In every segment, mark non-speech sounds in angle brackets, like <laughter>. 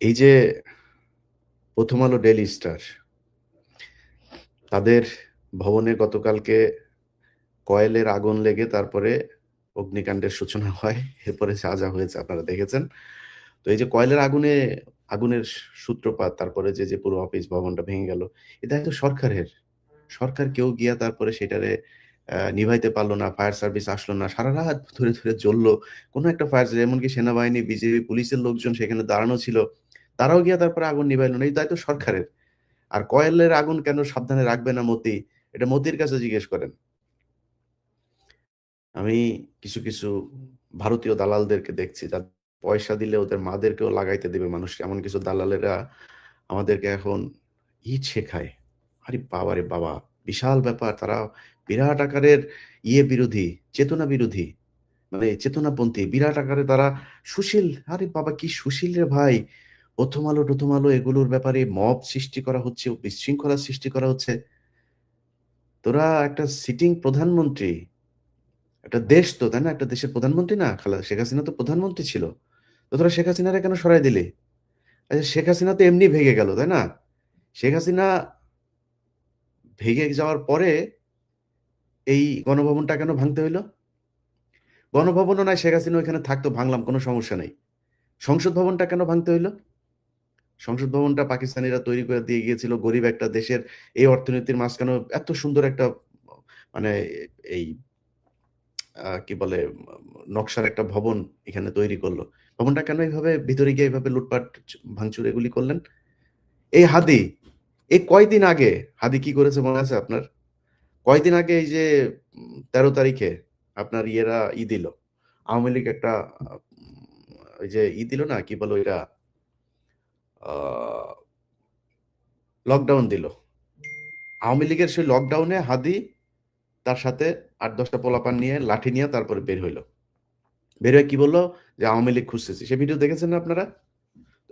এই যে প্রথম আলো ডেলি স্টার তাদের ভবনে গতকালকে কয়েলের আগুন লেগে তারপরে অগ্নিকাণ্ডের সূচনা হয়, এরপরে যা হয়েছে আপনারা দেখেছেন। তো এই যে কয়েলের আগুনে, আগুনের সূত্রপাত, তারপরে যে যে পুরো অফিস ভবনটা ভেঙে গেল, এটা তো সরকারের। সরকার কেউ গিয়া তারপরে সেটারে নিভাইতে পারল না, ফায়ার সার্ভিস আসলো না, সারা রাত ধরে ধরে জ্বললো। কোনো একটা ফায়ার এমনকি সেনাবাহিনী বিজেপি পুলিশের লোকজন সেখানে দাঁড়ানো ছিল। তারাও গিয়া তারপরে আগুন নিভাইলো না। এই দায়িত্ব সরকারের। আর কয়েলের আগুন কেন সাবধানে রাখবে না মতি? এটা মতির কাছে জিজ্ঞেস করেন। আমি কিছু কিছু ভারতীয় দালালদেরকে দেখছি, যার পয়সা দিলে ওদের মাদেরকেও লাগাইতে দেবে মানুষ। এমন কিছু দালালেরা আমাদেরকে এখন ইট শেখায়। আরে বাবা রে বাবা, বিশাল ব্যাপার। তারা বিরাট আকারের ইয়ে বিরোধী, চেতনা বিরোধী। মানে চেতনাপন্থী, বিরাট আকারে তারা সুশীল। আরে বাবা, কি সুশীল রে ভাই। প্রথম আলো প্রথম আলো এগুলোর ব্যাপারে মব সৃষ্টি করা হচ্ছে, বিশৃঙ্খলা সৃষ্টি করা হচ্ছে। তোরা একটা সিটিং প্রধানমন্ত্রী, একটা দেশ তো, তাই না? একটা দেশের প্রধানমন্ত্রী না? খালা, শেখ হাসিনা তো প্রধানমন্ত্রী ছিল। তো তোরা শেখ হাসিনারে কেন সরাই দিলে? আচ্ছা শেখ হাসিনা তো এমনি ভেঙে গেল, তাই না? শেখ হাসিনা ভেঙে যাওয়ার পরে এই গণভবনটা কেন ভাঙতে হইল? গণভবনও নয় শেখ হাসিনা ওইখানে থাকতো, ভাঙলাম, কোনো সমস্যা নেই। সংসদ ভবনটা কেন ভাঙতে হইল? সংসদ ভবনটা পাকিস্তানিরা তৈরি করে দিয়ে গিয়েছিল। গরিব একটা দেশের এই অর্থনীতির মাঝখানে এত সুন্দর একটা মানে এই কি বলে, নকশার একটা ভবন এখানে তৈরি করল। ভবনটা কেন এইভাবে ভিতরে গিয়ে এইভাবে লুটপাট, ভাঙচুর এগুলি করলেন? এই হাদি, এই কয়দিন আগে, হাদি কি করেছে মনে আছে আপনার? কয়দিন আগে এই যে, তেরো তারিখে আপনার ইয়েরা ই দিল। আওয়ামী লীগ একটা ওই যে ই দিল না, কি বলো এটা লকডাউন দিল। আওয়ামী লীগের সেই লকডাউনে হাদি তার সাথে আট দশটা পোলাপান নিয়ে, লাঠি নিয়ে তারপরে বের হইল। বের হয়ে কি বলল? যে আওয়ামী লীগ খুঁজতেছি। সে ভিডিও দেখেছেন না আপনারা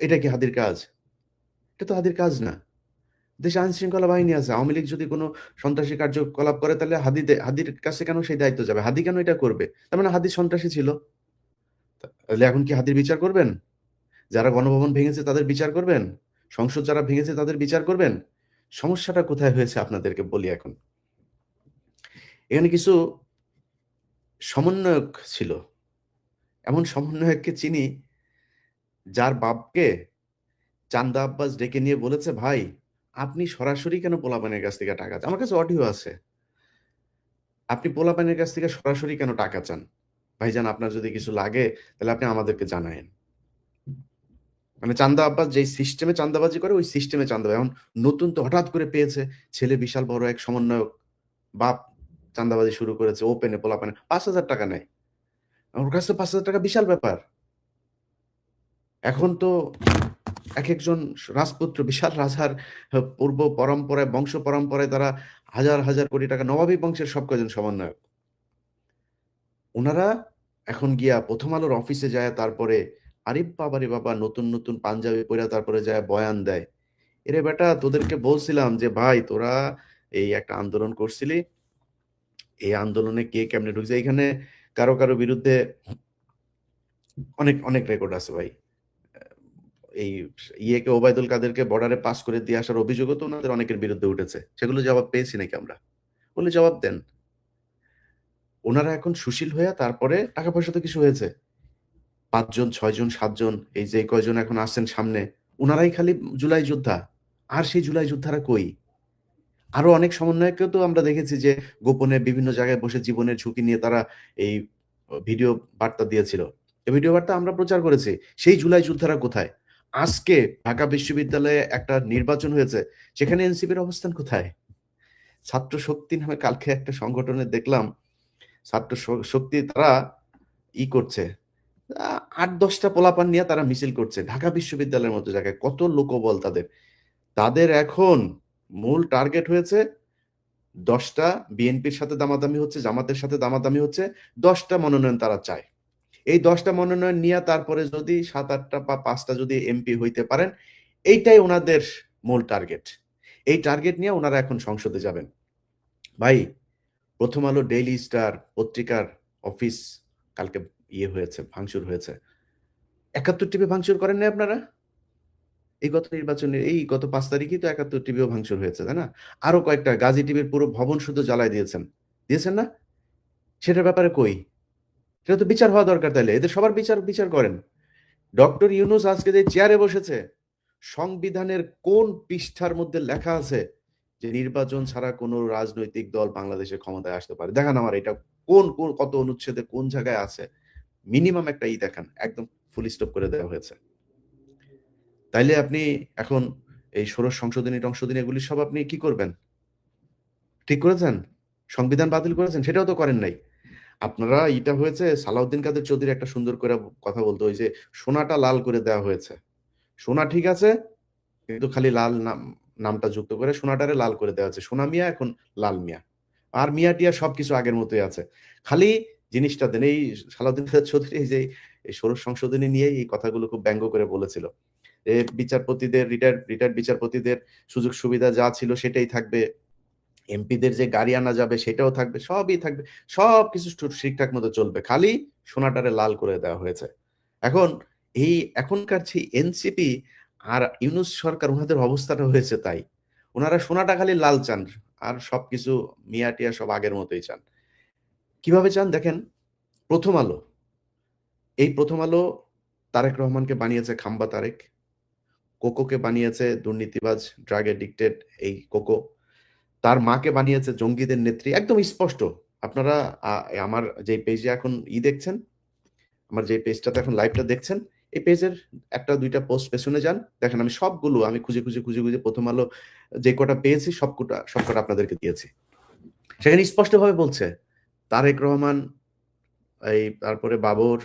এটা কি হাদির কাজ? এটা তো হাদির কাজ না। দেশে আইন শৃঙ্খলা বাহিনী আছে। আওয়ামী লীগ যদি কোনো সন্ত্রাসী কার্যকলাপ করে, তাহলে হাদি হাদির কাছে কেন সেই দায়িত্ব যাবে? হাদি কেন এটা করবে? তার মানে হাদি সন্ত্রাসী ছিল। তাহলে এখন কি হাদির বিচার করবেন? যারা গণভবন ভেঙেছে তাদের বিচার করবেন? সংসদ যারা ভেঙেছে তাদের বিচার করবেন? সমস্যাটা কোথায় হয়েছে আপনাদেরকে বলি এখন? এখানে কিছু সমন্বয়ক ছিল। এমন সমন্বয়ককে চিনি যার বাপকে চান্দা আব্বাস ডেকে নিয়ে বলেছে, ভাই, আপনি সরাসরি কেন পোলাপানের কাছ থেকে টাকা আমার কাছে অডিও আছে। আপনি পোলাপানের কাছ থেকে সরাসরি কেন টাকা চান? ভাইজান, আপনার যদি কিছু লাগে, তাহলে আপনি আমাদেরকে জানায়েন। মানে চান্দা আব্বাস যেই সিস্টেমে চান্দাবাজি করে, ওই সিস্টেমে চান্দা এখন নতুন তো হঠাৎ করে পেয়েছে, ছেলে বিশাল বড় এক সমন্বয়ক বাপ চান্দাবাজি শুরু করেছে ওপেনে পোলাপানে, পাঁচ হাজার টাকা নেয়। ওর কাছে পাঁচ হাজার টাকা বিশাল ব্যাপার। এখন তো এক একজন রাজপুত্র, বিশাল রাজার পূর্ব পরম্পরায়, বংশ পরম্পরায় তারা হাজার হাজার কোটি টাকা নবাবী বংশের সব কজন সমন্বয়ক। ওনারা এখন গিয়া প্রথম আলোর অফিসে যায়, তারপরে আরিফ বাবারে বাবা, নতুন নতুন পাঞ্জাবি পরে তারপরে যায় বয়ান দেয়। এরে বেটা, তোদেরকে বলছিলাম যে, ভাই, তোরা এই একটা আন্দোলন করছিলি। এই আন্দোলনে কে কেমনে ঢুকছে? এখানে কারও কারও বিরুদ্ধে অনেক অনেক রেকর্ড আছে ভাই। এই ইয়েকে ওবায়দুল কাদেরকে বর্ডারে পাস করে দিয়ে আসার অভিযোগও তো ওনাদের অনেকের বিরুদ্ধে উঠেছে। সেগুলো জবাব পেয়েছি নাকি আমরা? বলে জবাব দেন। ওনারা এখন সুশীল হয়ে তারপরে টাকা পয়সা তো কিছু হয়েছে। পাঁচজন, ছয়জন, সাতজন, এই যে কয়জন এখন আসছেন সামনে ওনারাই খালি জুলাই যোদ্ধা। আর সেই জুলাই যোদ্ধারা কই? আরও অনেক সমন্বয়কেও তো আমরা দেখেছি যে গোপনে বিভিন্ন জায়গায় বসে জীবনের ঝুঁকি নিয়ে তারা এই ভিডিও বার্তা দিয়েছিল। এই ভিডিও বার্তা আমরা প্রচার করেছি। সেই জুলাই যোদ্ধারা কোথায়? আজকে ঢাকা বিশ্ববিদ্যালয়ে একটা নির্বাচন হয়েছে। সেখানে এনসিপির অবস্থান কোথায়? ছাত্র শক্তি নামে কালকে একটা সংগঠনে দেখলাম, ছাত্র শক্তি তারা ই করছে। আট, দশটা পোলাপান নিয়ে তারা মিছিল করছে। ঢাকা বিশ্ববিদ্যালয়ের মতো জায়গায় কত লোকবল তাদের। তাদের এখন মূল টার্গেট হয়েছে দশটা বিএনপির সাথে দামাদামি হচ্ছে, জামাতের সাথে দামাদামি হচ্ছে, দশটা মনোনয়ন তারা চায়। এই দশটা মনোনয়ন নিয়ে তারপরে যদি সাত, আটটা বা পাঁচটা যদি এমপি হইতে পারেন, এইটাই ওনাদের মূল টার্গেট। এই টার্গেট নিয়ে ওনারা এখন সংসদে যাবেন। ভাই, প্রথম আলো ডেইলি স্টার পত্রিকার অফিস কালকে ইয়ে হয়েছে, ভাঙচুর হয়েছে। একাত্তর টিভি ভাঙচুর করেন না আপনারা? এই গত নির্বাচনের এই গত পাঁচ তারিখই তো একাত্তর টিভিও ভাঙচুর হয়েছে, তাই না? আরও কয়েকটা গাজী টিভির পুরো ভবন শুধু জ্বালায় দিয়েছেন। দিয়েছেন না? সেটার ব্যাপারে কই? সেটা তো বিচার হওয়া দরকার তাইলে, এদের সবার বিচার বিচার করেন। ডক্টর ইউনুস আজকে যে চেয়ারে বসেছে, সংবিধানের কোন পৃষ্ঠার মধ্যে লেখা আছে যে নির্বাচন ছাড়া কোনো রাজনৈতিক দল বাংলাদেশে ক্ষমতায় আসতে পারে? দেখান আমার এটা কোন কোন, কত অনুচ্ছেদে কোন জায়গায় আছে? মিনিমাম একটা ই দেখান, একদম ফুল স্টপ করে দেওয়া হয়েছে। তাইলে আপনি এখন এই ষোড়শ সংশোধনী টংশোধনী এগুলি সব আপনি কি করবেন? ঠিক করেছেন? সংবিধান বাতিল করেছেন? সেটাও তো করেন নাই। আপনারা এটা হয়েছে সালাউদ্দিন কাদের চৌধুরী একটা সুন্দর করে কথা বলতো, ওই যে সোনাটা লাল করে দেওয়া হয়েছে। সোনা ঠিক আছে, কিন্তু খালি লাল নাম, নামটা যুক্ত করে সোনাটারে লাল করে দেওয়া হয়েছে। সোনা মিয়া এখন লাল মিয়া। আর মিয়া টিয়া সবকিছু আগের মতোই আছে। খালি জিনিসটা দেন এই সালাউদ্দিন চৌধুরী যে ষোড়শ সংশোধনী নিয়ে এই কথাগুলো খুব ব্যঙ্গ করে বলেছিল। বিচারপতিদের রিটায়ার্ড রিটায়ার্ড বিচারপতিদের সুযোগ সুবিধা যা ছিল সেটাই থাকবে। এমপিদের যে গাড়ি আনা যাবে সেটাও থাকবে, সবই থাকবে সব কিছু ঠিকঠাক মতো চলবে। খালি সোনাটারে লাল করে দেওয়া হয়েছে। এখন এই এখনকার যে এনসিপি আর ইউনুস সরকার ওনাদের অবস্থাটা হয়েছে তাই। ওনারা সোনাটা খালি লাল চান, আর সবকিছু মিয়া টিয়া সব আগের মতোই চান। কীভাবে চান? দেখেন, প্রথম আলো। এই প্রথম আলো তারেক রহমানকে বানিয়েছে খাম্বা তারেক। কোকোকে বানিয়েছে দুর্নীতিবাজ ড্রাগ এডিক্টেড এই কোকো। তার মাকে বানিয়েছে জঙ্গিদের নেত্রী। একদম স্পষ্ট। আপনারা আমার যে পেজে এখন ই দেখছেন, আমার যে পেজটাতে এখন লাইভটা দেখছেন, এই পেজের একটা, দুইটা পোস্ট পেছনে যান। দেখেন, আমি সবগুলো, আমি খুঁজে খুঁজে খুঁজে খুঁজে প্রথম আলো যে কটা পেয়েছি সব কটা সব কটা আপনাদেরকে দিয়েছি। সেখানে স্পষ্টভাবে বলছে তারেক রহমান, এই তারপরে বাবর,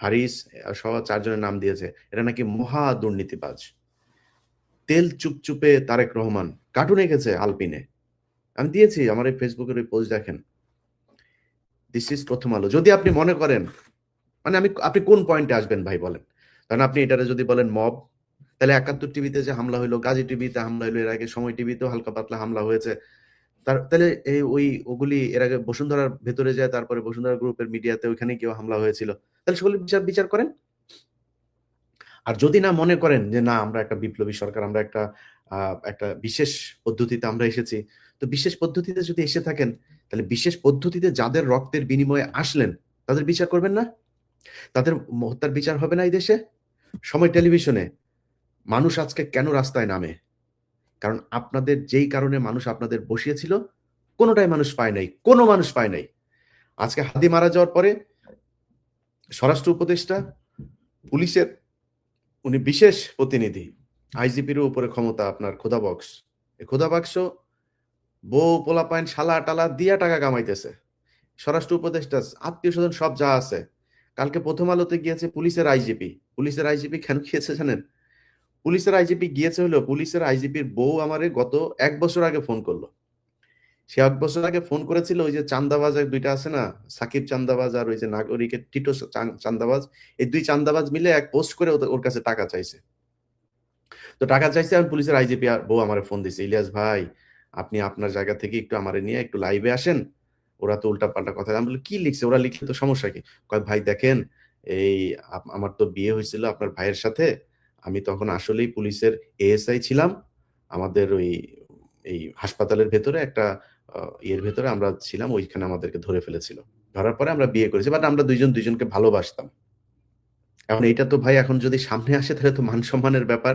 হারিস সহ চারজনের নাম দিয়েছে। এটা নাকি মহা দুর্নীতিবাজ। তেল চুপচুপে তারেক রহমান, কার্টুন এঁকেছে আলপিনে। আমি দিয়েছি, আমার এই ফেসবুকের ওই পোস্ট দেখেন। দিস ইজ প্রথম আলো। যদি আপনি মনে করেন মানে আমি, আপনি কোন পয়েন্টে আসবেন ভাই বলেন? কারণ আপনি এটারে যদি বলেন মব তাহলে একাত্তর টিভিতে যে হামলা হইল, গাজী টিভিতে হামলা হইল, এর আগে সময় টিভিতেও হালকা পাতলা হামলা হয়েছে। তার, তাহলে এই ওই, ওগুলি এর আগে বসুন্ধরার ভেতরে যায়, তারপরে বসুন্ধরা গ্রুপের মিডিয়াতে ওইখানে কেউ হামলা হয়েছিল। তাহলে সেগুলি বিচার বিচার করেন? আর যদি না মনে করেন যে না, আমরা একটা বিপ্লবী সরকার, আমরা একটা একটা বিশেষ পদ্ধতিতে আমরা এসেছি, তো বিশেষ পদ্ধতিতে যদি এসে থাকেন, তাহলে বিশেষ পদ্ধতিতে যাদের রক্তের বিনিময়ে আসলেন, তাদের বিচার করবেন না? তাদের হত্যার বিচার হবে না এই দেশে? সময় টেলিভিশনে, মানুষ আজকে কেন রাস্তায় নামে? কারণ আপনাদের যেই কারণে মানুষ আপনাদের বসিয়েছিল, কোনোটাই মানুষ পায় নাই, কোনো মানুষ পায় নাই। আজকে হাদি মারা যাওয়ার পরে স্বরাষ্ট্র উপদেষ্টা, পুলিশের উনি বিশেষ প্রতিনিধি, আইজিপির উপরে ক্ষমতা আপনার খোদা বক্স। এই খোদা বাক্স, বউ পোলা পাইন শালা টালা দিয়া টাকা কামাইতেছে। স্বরাষ্ট্র উপদেষ্টা, আত্মীয় স্বজন সব যা আছে। কালকে প্রথম আলোতে গিয়েছে পুলিশের আইজিপি। পুলিশের আইজিপি কেন গিয়েছে জানেন? পুলিশের আইজিপি গিয়েছে হলো পুলিশের আইজিপির বউ আমারে গত এক বছর আগে ফোন করল। সে এক বছর আগে ফোন করেছিল ওই যে চান্দাবাজ দুইটা আছে না, সাকিব চান্দাবাজ আর ওই যে নাগরিকের টিটো চান্দাবাজ, এই দুই চান্দাবাজ মিলে এক পোস্ট করে ওর কাছে টাকা চাইছে। তো টাকা চাইছে আর পুলিশের আইজিপি বউ আমার ফোন দিছে, ইলিয়াস ভাই, আপনি আপনার জায়গা থেকে একটু আমার নিয়ে একটু লাইভে আসেন, ওরা তো উল্টা পাল্টা কথা। আমি বলি, কি লিখছে? ওরা লিখলে তো সমস্যা কি? ভাই, দেখেন, এই আমার তো বিয়ে হয়েছিল আপনার ভাইয়ের সাথে আমি তখন আসলেই পুলিশের এএসআই ছিলাম। আমাদের ওই, এই হাসপাতালের ভেতরে একটা ইয়ের ভেতরে আমরা ছিলাম, ওইখানে আমাদেরকে ধরে ফেলেছিল। ধরার পরে আমরা বিয়ে করেছি, বাট আমরা দুইজন দুইজনকে ভালোবাসতাম। এখন এইটা তো ভাই এখন যদি সামনে আসে তাহলে তো মান সম্মানের ব্যাপার।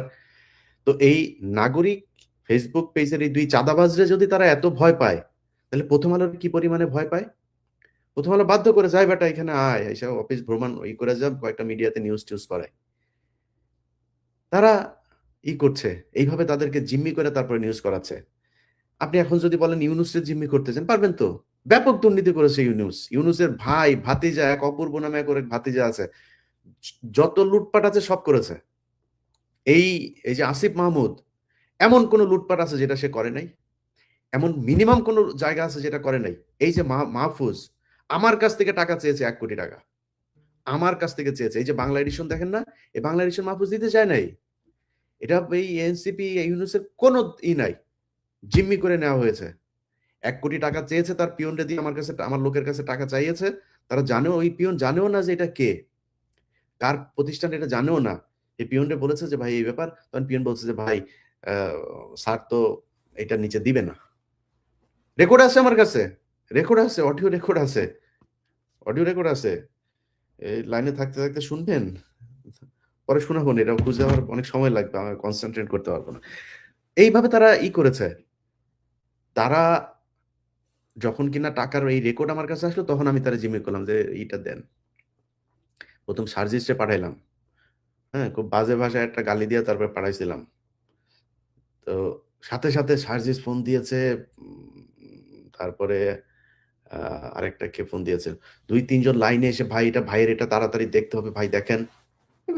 তো এই নাগরিক ফেসবুক পেজের এই দুই চাঁদাবাজরে যদি তারা এত ভয় পায়, তাহলে প্রথম আলোর কি পরিমাণে ভয় পায়? প্রথম আলো বাধ্য করে যায় বেটা, এখানে আয়। এসে অফিস ভ্রমণ ওই করে যাব কয়েকটা মিডিয়াতে নিউজ টিউজ করায়। তারা ই করছে, এইভাবে তাদেরকে জিম্মি করে তারপরে নিউজ করাচ্ছে। আপনি এখন যদি বলেন ইউনুসের জিম্মি করতে চান, পারবেন তো? ব্যাপক দুর্নীতি করেছে ইউনুস। ইউনুসের ভাই ভাতিজা, এক অপূর্ব নামে এক ভাতিজা আছে। যত লুটপাট আছে সব করেছে। এই এই যে আসিফ মাহমুদ, এমন কোন লুটপাট আছে যেটা সে করে নাই? এমন মিনিমাম কোন জায়গা আছে যেটা করে নাই? এই যে মাহফুজ, আমার কাছ থেকে টাকা চেয়েছে এক কোটি টাকা। আমার কাছ থেকে চেয়েছে। এই যে বাংলা এডিশন দেখেন না? এই বাংলা এডিশন মাহফুজ দিতে চায় নাই? এটা এই এনসিপি ইউনুসের কোনো ই নাই। জিম্মি করে নেওয়া হয়েছে। এক কোটি টাকা চেয়েছে তার পিয়নটা দিয়ে আমার কাছে, আমার লোকের কাছে টাকা চাইয়েছে। তারা জানেও ওই পিয়ন জানেও না যে এটা কে। কার প্রতিষ্ঠান এটা জানেও না। এই পিয়নরে বলেছে যে, ভাই, এই ব্যাপার। তখন পিয়ন বলছে যে, ভাই স্যার তো এটা নিচে দিবে না। রেকর্ড আছে আমার কাছে। রেকর্ড আছে অডিও রেকর্ড আছে। অডিও রেকর্ড আছে। এই লাইনে থাকতে থাকতে শুনবেন? পরে শোনাবো না এটা খুঁজে আমার অনেক সময় লাগবে, আমি কনসেন্ট্রেট করতে পারব না। এইভাবে তারা ই করেছে। তারা যখন কিনা টাকার এই রেকর্ড আমার কাছে আসলো, তখন আমি তারা জিমে করলাম যে এইটা দেন। প্রথম সার্জিসে পাঠাইলাম। হ্যাঁ খুব বাজে ভাষায় একটা গালি দিয়ে তারপরে পাঠাইছিলাম। তো সাথে সাথে সার্জিস ফোন দিয়েছে তারপরে আরেকটা কে ফোন দিয়েছে। দুই, তিনজন লাইনে এসে, ভাই, এটা ভাইয়ের, এটা তাড়াতাড়ি দেখতে হবে, ভাই, দেখেন।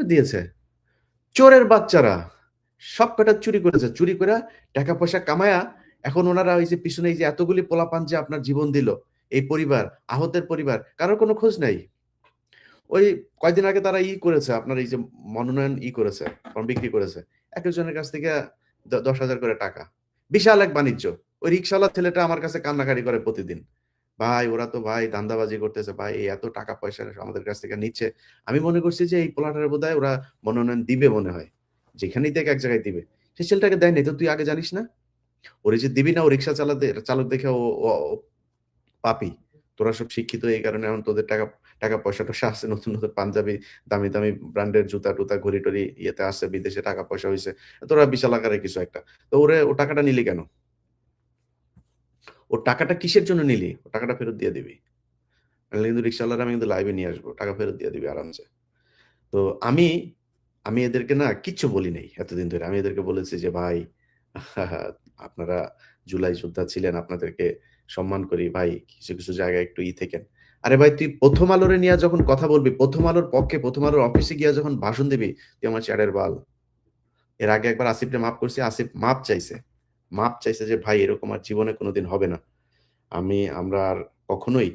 দিয়েছে। চোরের বাচ্চারা, সব কটা চুরি করেছে। চুরি করে টাকা পয়সা কামায়া এখন ওনারা ওই যে পিছনে এই যে এতগুলি পোলাপান যে আপনার জীবন দিল, এই পরিবার, আহতের পরিবার, কারোর কোনো খোঁজ নাই। ওই কয়েকদিন আগে তারা ই করেছে, আপনার এই যে মনোনয়ন ই করেছে বিক্রি করেছে। একজনের কাছ থেকে দশ হাজার করে টাকা। বিশাল এক বাণিজ্য। ওই রিক্সাওয়ালা ছেলেটা আমার কাছে কান্নাকারি করে প্রতিদিন। ভাই, ওরা তো ভাই দান্দাবাজি করতেছে, ভাই এত টাকা পয়সা আমাদের কাছ থেকে নিচ্ছে। আমি মনে করছি যে এই পোলাটার বোধ ওরা মনোনয়ন দিবে মনে হয়। যেখানেই দেখ এক জায়গায় দিবে। সে ছেলেটাকে দেয়নি তো তুই আগে জানিস না? ওরে যে দিবি না ও রিক্সা চালাতে চালক দেখে ও পাপি। তোরা সব শিক্ষিত এই কারণে এখন তোদের টাকা টাকা পয়সা টসা আছে, নতুন নতুন পাঞ্জাবি, দামি দামি ব্র্যান্ডের জুতা টুতা ঘড়ি টড়ি ইয়েতে আসছে বিদেশে টাকা পয়সা হয়েছে তোরা বিশাল আকারে কিছু একটা। তো ওরে ও টাকাটা নিলি কেন? ও টাকাটা কিসের জন্য নিলি? ও টাকাটা ফেরত দিয়ে দিবি। কিন্তু রিক্সাওয়ালারা, আমি কিন্তু লাইভে নিয়ে আসব। টাকা ফেরত দিয়ে দিবি আরামসে। তো আমি আমি এদেরকে না কিচ্ছু বলি নাই এতদিন ধরে। আমি এদেরকে বলেছি যে, ভাই, <laughs> আপনারা জুলাই যোদ্ধা ছিলেন, আপনাদেরকে সম্মান করি। ভাই, কিছু কিছু জায়গায় একটু ই থেকেন। আরে ভাই, তুই প্রথম আলোরে নিয়ে যখন কথা বলবি। প্রথম আলোর পক্ষে, প্রথম আলোর অফিসে গিয়ে যখন ভাষণ দিবি, তুই আমার চ্যাটের বাল। এর আগে একবার আসিফকে মাফ করছি, আসিফ মাপ চাইছে। মাপ চাইছে যে, ভাই, এরকম আর জীবনে কোনোদিন হবে না। আমি, আমরা আর কখনোই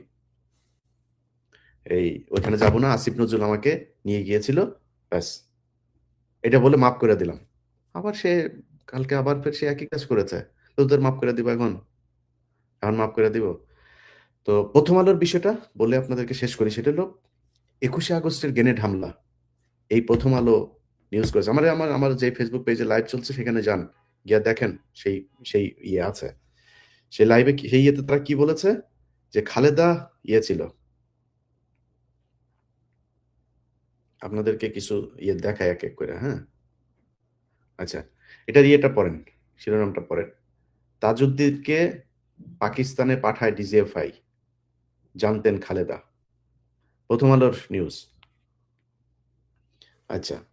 এই ওইখানে যাব না। আসিফ নজরুল আমাকে নিয়ে গিয়েছিল, ব্যাস। এটা বলে মাফ করে দিলাম। আবার সে, কালকে আবার ফের সে একই কাজ করেছে। তো তোদের মাফ করে দিব এখন? এখন মাফ করে দিব? তো প্রথম আলোর বিষয়টা বলে আপনাদেরকে শেষ করি, সেটা হলো একুশে আগস্টের গ্রেনেড হামলা। এই প্রথম আলো নিউজ করেছে। আমার আমার আমার যে ফেসবুক পেজে লাইভ চলছে, সেখানে যান। গিয়া দেখেন সেই সেই ইয়ে আছে। সেই লাইভে সেই ইয়েতে তারা কি বলেছে? যে খালেদা ইয়ে ছিল। আপনাদেরকে কিছু ইয়ে দেখায় এক এক করে হ্যাঁ? আচ্ছা এটার ইয়েটা পড়েন, শিরোনামটা পড়েন। তাজউদ্দিনকে পাকিস্তানে পাঠায় ডিজিএফআই। জানতেন খালেদা। প্রথম আলোর নিউজ আচ্ছা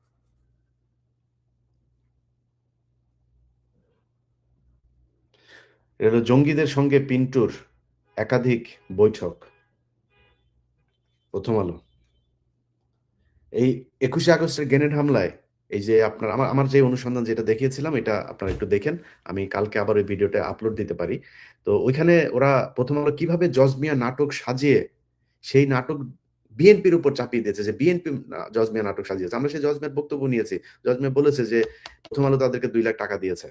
এটা জঙ্গিদের সঙ্গে পিন্টুর একাধিক বৈঠক। প্রথম আলো। এই একুশে আগস্টের গ্রেনেড হামলায় এই যে আপনার, আমার আমার যে অনুসন্ধান যেটা দেখিয়েছিলাম, এটা আপনারা একটু দেখেন। আমি কালকে আবার ওই ভিডিওটা আপলোড দিতে পারি। তো ওইখানে ওরা প্রথম আলো কীভাবে জজমিয়া নাটক সাজিয়ে সেই নাটক বিএনপির উপর চাপিয়ে দিয়েছে, যে বিএনপি জজমিয়া নাটক সাজিয়েছে। আমরা সেই জজমিয়ার বক্তব্য নিয়েছি। জজমিয়া বলেছে যে প্রথম আলো তাদেরকে দুই লাখ টাকা দিয়েছে।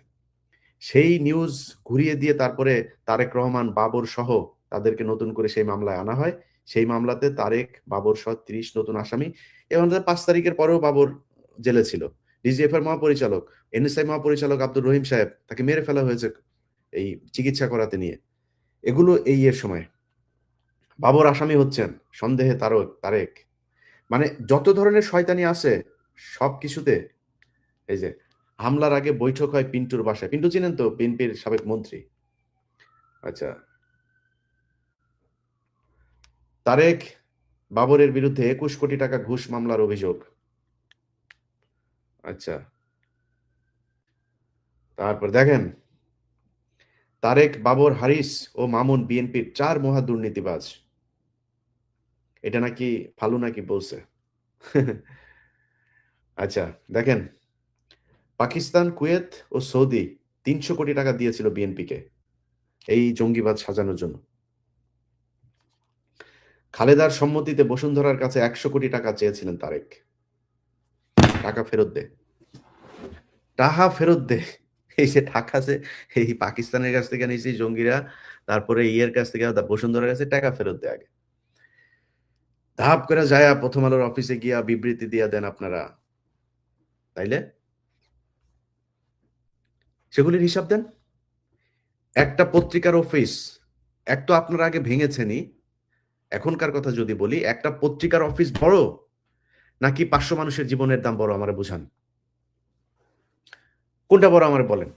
সেই নিউজ ঘুরিয়ে দিয়ে তারপরে তারেক রহমান, বাবর সহ তাদেরকে নতুন করে সেই মামলায় আনা হয়। সেই মামলাতে তারেক, বাবর সহ ত্রিশ নতুন আসামি। এবং পাঁচ তারিখের পরেও বাবর জেলে ছিল। ডিজিএফ এর মহাপরিচালক, এনএসআই মহাপরিচালক আব্দুর রহিম সাহেব তাকে মেরে ফেলা হয়েছে এই চিকিৎসা করাতে নিয়ে। এগুলো এই এর সময়। বাবর আসামি হচ্ছেন সন্দেহে তারক তারেক। মানে যত ধরনের শয়তানি আছে সব কিছুতে এই যে হামলার আগে বৈঠক হয় পিন্টুর বাসায়। পিন্টু চিনেন তো? বিএনপির সাবেক মন্ত্রী। আচ্ছা। তারেক বাবরের বিরুদ্ধে একুশ কোটি টাকা ঘুষ মামলার অভিযোগ। আচ্ছা। তারপর দেখেন, তারেক বাবর, হারিস ও মামুন বিএনপির চার মহা দুর্নীতিবাজ। এটা নাকি ফালু নাকি বলছে? <laughs> আচ্ছা দেখেন পাকিস্তান, কুয়েত ও সৌদি তিনশো কোটি টাকা দিয়েছিল বিএনপিকে এই জঙ্গিবাদ সাজানোর জন্য। খালেদার সম্মতিতে বসুন্ধরার কাছে একশো কোটি টাকা চেয়েছিলেন তারেক। টাকা ফেরত দে। টাকা ফেরত দে। এই যে টাকা আছে, এই পাকিস্তানের কাছ থেকে নিয়েছি জঙ্গিরা, তারপরে ইয়ের কাছ থেকে বসুন্ধরার কাছে টাকা ফেরত দে আগে। ধাপ করে যায় প্রথম আলোর অফিসে গিয়া বিবৃতি দিয়া দেন আপনারা। তাইলে? সেগুলির হিসাব দেন। একটা পত্রিকার অফিস, এক তো আপনার আগে ভেঙেছেনই। এখনকার কথা যদি বলি, একটা পত্রিকার অফিস বড়, নাকি পাঁচশো মানুষের জীবনের দাম বড় আমার বুঝান? কোনটা বড় আমার বলেন?